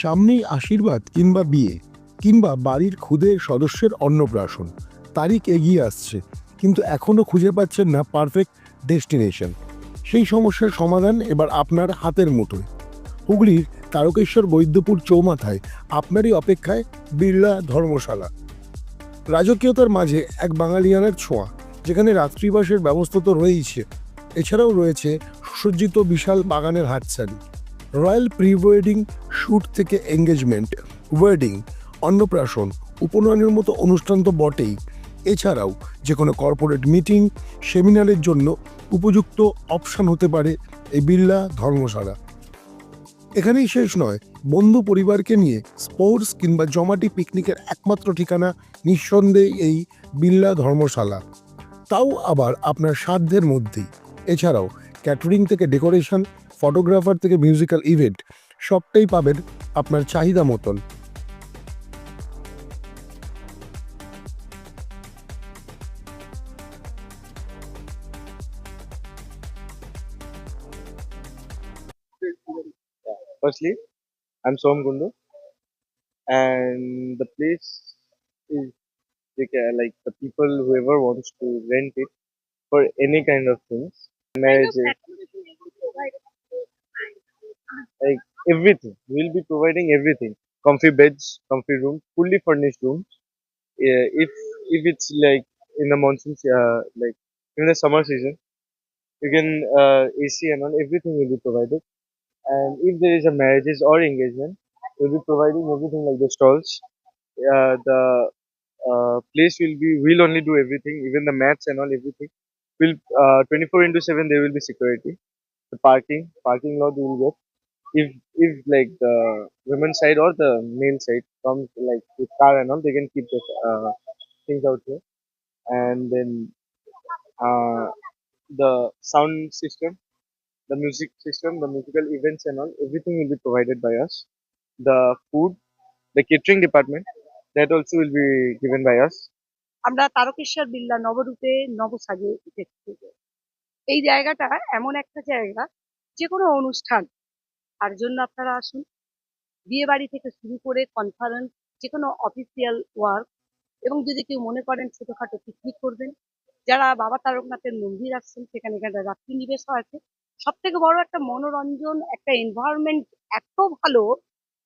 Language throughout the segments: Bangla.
সামনেই আশীর্বাদ কিংবা বিয়ে, কিংবা বাড়ির খুদে সদস্যের অন্নপ্রাশন। তারিখ এগিয়ে আসছে, কিন্তু এখনও খুঁজে পাচ্ছেন না পারফেক্ট ডেস্টিনেশন। সেই সমস্যার সমাধান এবার আপনার হাতের মুঠোয়। হুগলির তারকেশ্বর বৈদ্যপুর চৌমাথায় আপনারই অপেক্ষায় বিড়লা ধর্মশালা। রাজকীয়তার মাঝে এক বাঙালিয়ানার ছোঁয়া, যেখানে রাত্রিবাসের ব্যবস্থা তো রয়েইছে। এছাড়াও রয়েছে সুসজ্জিত বিশাল বাগানের হাতছানি। রয়্যাল প্রি ওয়েডিং শ্যুট থেকে এঙ্গেজমেন্ট, ওয়েডিং, অন্নপ্রাশন, উপনয়নের মতো অনুষ্ঠান তো বটেই। এছাড়াও যে কোনো কর্পোরেট মিটিং, সেমিনারের জন্য উপযুক্ত অপশান হতে পারে এই বিড়লা ধর্মশালা। এখানেই শেষ নয়, বন্ধু পরিবারকে নিয়ে স্পোর্টস কিংবা জমাটি পিকনিকের একমাত্র ঠিকানা নিঃসন্দেহে এই বিড়লা ধর্মশালা। তাও আবার আপনার সাধ্যের মধ্যেই। এছাড়াও ক্যাটারিং থেকে ডেকোরেশন ফটোগ্রাফার থেকে মিউজিক্যাল ইভেন্ট সবটাই পাবেন আপনার চাহিদা মতন Firstly, I'm Som Gundu, and the place is like, uh, the people whoever wants to rent it for any kind of things, marriage, like everything. We'll be providing everything: comfy beds, comfy rooms, fully furnished rooms. Uh, if if it's like in the monsoon, uh, like in the summer season, you can uh, AC and all everything will be provided. And if there is a marriages or engagement, we'll be providing everything like the stalls. Uh, the uh, place will be we'll only do everything, even the mats and all everything. Will uh, 24 into 7 there will be security. The parking parking lot you will get If if like the women's side or the male side comes like with car and all, they can keep the uh, things out here. And then uh, the sound system the music system, the musical events and all, everything will be provided by us. The food, the catering department, that also will be given by us. আমরা তারকেশ্বর বিল্লা নবরূপে নবসাজে উঠেছি এই জায়গাটা এমন একটা জায়গা যে কোনো অনুষ্ঠান তার জন্য আপনারা আসুন। বিয়ে বাড়ি থেকে শুরু করে কনফারেন্স যে কোনো অফিসিয়াল ওয়ার্ক এবং যদি কেউ মনে করেন ছোটোখাটো পিকনিক করবেন, যারা বাবা তারকনাথের মন্দির আসছেন, সেখানে এখানে রাত্রি নিবেশও আছে। সব থেকে বড় একটা মনোরঞ্জন, একটা এনভায়রনমেন্ট এত ভালো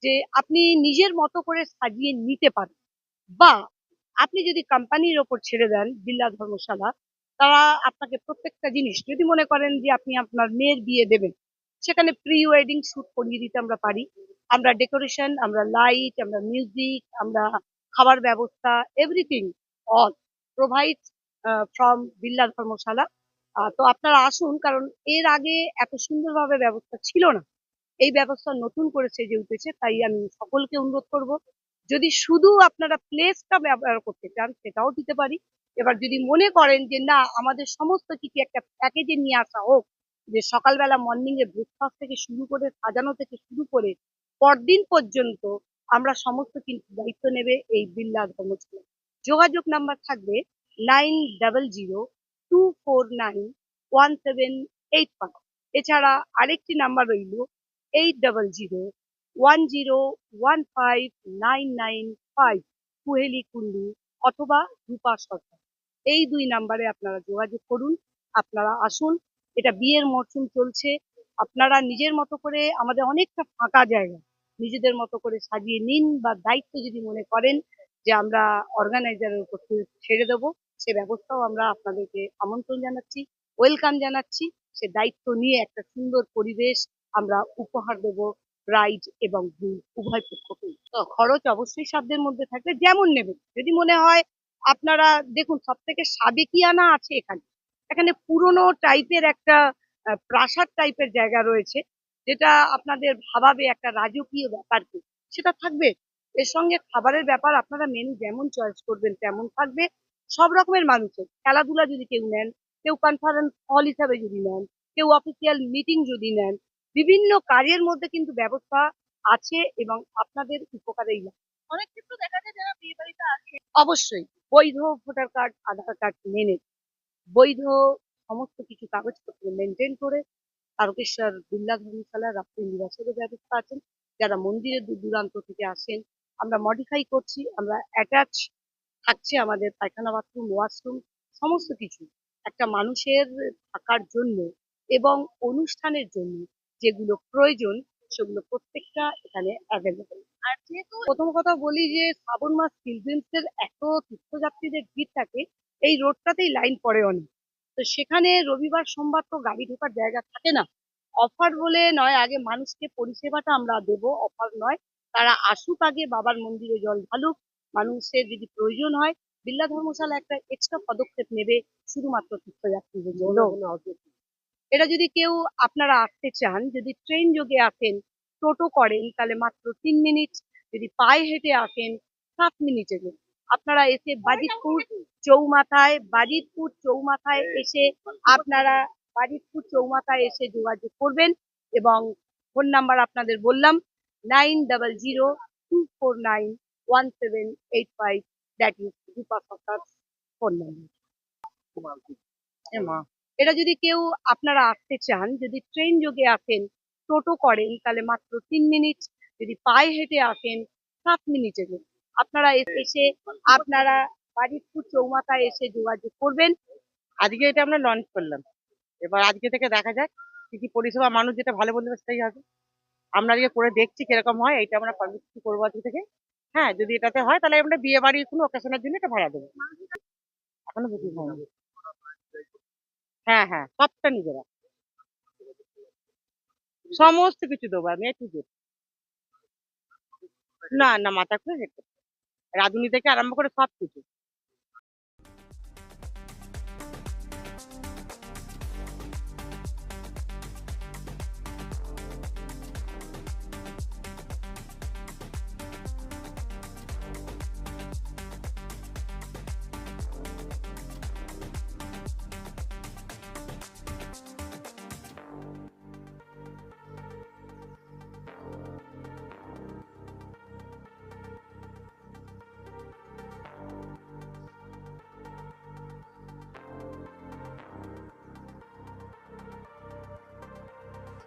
যে আপনি নিজের মতো করে সাজিয়ে নিতে পারেন। বা আপনি যদি কোম্পানির ওপর ছেড়ে দেন, বিল্লা ধর্মশালা, তারা আপনাকে প্রত্যেকটা জিনিস, যদি মনে করেন যে আপনি আপনার মেয়ের বিয়ে দেবেন সেখানে প্রি ওয়েডিং শুট করিয়ে দিতে আমরা পারি। আমরা ডেকোরেশন আমরা লাইট আমরা মিউজিক আমরা খাবার ব্যবস্থা এভরিথিং অল প্রোভাইড ফ্রম বিল্লা ধর্মশালা তো আপনারা আসুন, কারণ এর আগে এত সুন্দরভাবে ব্যবস্থা ছিল না। এই ব্যবস্থা নতুন করে সেজে উঠেছে, তাই আমি সকলকে অনুরোধ করব, যদি শুধু আপনারা প্লেসটা ব্যবহার করতে চান, সেটাও দিতে পারি। এবার যদি মনে করেন যে, না, আমাদের সমস্ত কিছু একটা প্যাকেজে নিয়ে আসা হোক যে সকালবেলা মর্নিং এ ব্রেকফাস্ট থেকে শুরু করে সাজানো থেকে শুরু করে পরদিন পর্যন্ত আমরা সমস্ত কিন্তু দায়িত্ব নেবে এই বিল্লা ধর্মশালা যোগাযোগ নাম্বার থাকবে nine double zero two four nine one seven eight five এছাড়া আরেকটি নাম্বার রইল eight double zero one zero one five nine nine five Kuheli Kundu অথবা রূপা সরকার। এই দুই নাম্বারে আপনারা যোগাযোগ করুন, আপনারা আসুন এটা বিয়ের মরশুম চলছে। আপনারা নিজের মতো করে আমাদের অনেকটা ফাঁকা জায়গা। নিজেদের মতো করে সাজিয়ে নিন বা দায়িত্ব যদি মনে করেন যে আমরা অর্গানাইজারের উপর ছেড়ে- দেবো, সে ব্যবস্থাও আমরা আপনাদেরকে আমন্ত্রণ জানাচ্ছি ওয়েলকাম জানাচ্ছি। সে দায়িত্ব নিয়ে একটা সুন্দর পরিবেশ আমরা উপহার দেব ব্রাইড এবং গ্রুম উভয় পক্ষকেই তো খরচ অবশ্যই সাধ্যের মধ্যে থাকবে, যেমন নেবেন। যদি মনে হয় আপনারা, দেখুন সব থেকে সাবেকিয়ানা আছে এখানে। এখানে পুরনো টাইপের একটা প্রাসাদ টাইপের জায়গা রয়েছে, যেটা আপনাদের ভাবাবে একটা রাজকীয় ব্যাপারকে সেটা থাকবে। এর সঙ্গে খাবারের ব্যাপার আপনারা মেনু যেমন চয়েস করবেন তেমন থাকবে। সব রকমের মানুষের। খেলাধুলা যদি কেউ নেন, কেউ কনফারেন্স হল হিসাবে যদি নেন, কেউ অফিসিয়াল মিটিং যদি নেন, বিভিন্ন কাজের মধ্যে কিন্তু ব্যবস্থা আছে এবং আপনাদের উপকারেই লাগে অনেক ক্ষেত্রে দেখা যায় যারা বিয়ে বাড়িতে আসে, অবশ্যই বৈধ ভোটার কার্ড আধার কার্ড মেনে বৈধ সমস্ত কিছু কাগজপত্র মেনটেন করে তারকেশ্বর বিল্লা ধর্মশালা রাত্রি নিবাসেরও ব্যবস্থা আছেন যারা মন্দিরের দূর দূরান্ত থেকে আসেন আমরা মডিফাই করছি আমরা অ্যাটাচ থাকছে আমাদের পায়খানা বাথরুম ওয়াশরুম সমস্ত কিছু। একটা মানুষের থাকার জন্য এবং অনুষ্ঠানের জন্য যেগুলো প্রয়োজন সেগুলো প্রত্যেকটা এখানে অ্যাভেলেবল আর যেহেতু প্রথম কথা বলি যে শ্রাবণ মাস চিলড্রেন্স এর এত তীর্থযাত্রীদের ভিড় থাকে এই রোডটাতেই লাইন পড়ে অনেক। তো সেখানে রবিবার সোমবার তো গাড়ি ঢোকার জায়গা থাকে না। অফার বলে নয় আগে মানুষকে পরিষেবাটা আমরা দেব অফার নয়। তারা আসুক আগে বাবার মন্দিরে জল ঢালুক মানুষের যদি প্রয়োজন হয় বিল্লা ধর্মশালা একটা এক্সট্রা পদক্ষেপ নেবে শুধুমাত্র তীর্থযাত্রীদের জন্য। এটা যদি কেউ আপনারা আসতে চান যদি ট্রেন যোগে আসেন টোটো করেন তাহলে মাত্র তিন মিনিট যদি পায়ে হেঁটে আসেন সাত মিনিটে আপনারা এসে বাজিতপুর চৌমাথায় বাজিতপুর চৌমাথায় এসে আপনারা বাজিতপুর চৌমাথায় এসে যোগাযোগ করবেন এবং ফোন নাম্বার আপনাদের বললাম nine double zero two four nine one seven eight five that is Rupa Sarkar phone number. এটা যদি কেউ আপনারা আসতে চান যদি ট্রেন যোগে আসেন টোটো করেন তাহলে মাত্র তিন মিনিট যদি পায়ে হেঁটে আসেন সাত মিনিটে আপনারা এসে আপনারা বাজিতপুর চৌমাথায় এসে যোগাযোগ করবেন। আজকে এটা আমরা লঞ্চ করলাম। এবার আজকে থেকে দেখা যাক কি কি পরিষেবা মানুষ যেটা ভালো বলবে সেটাই হবে। আমরা আজকে করে দেখছি কীরকম হয় এটা আমরা পাবলিসিটি করব আজকে থেকে। হ্যাঁ যদি এটাতে হয় তাহলে আমরা বিয়ে বাড়ির কোনো অকেশনের জন্য এটা ভাড়া দেবো। এখনও বুকিং হয়নি হ্যাঁ হ্যাঁ সবটা নিজেরা। সমস্ত কিছু দেবো আমি একটু না না মাথা খুলে হেঁটে। রাঁধুনি থেকে আরম্ভ করে সব কিছু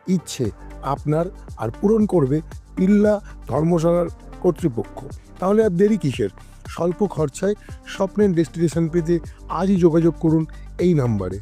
ইচ্ছে আপনার আর পূরণ করবে পিল্লা ধর্মশালার কর্তৃপক্ষ। তাহলে আর দেরি কিসের? স্বল্প খরচায় স্বপ্নের ডেস্টিনেশন পেতে আজই যোগাযোগ করুন এই নাম্বারে।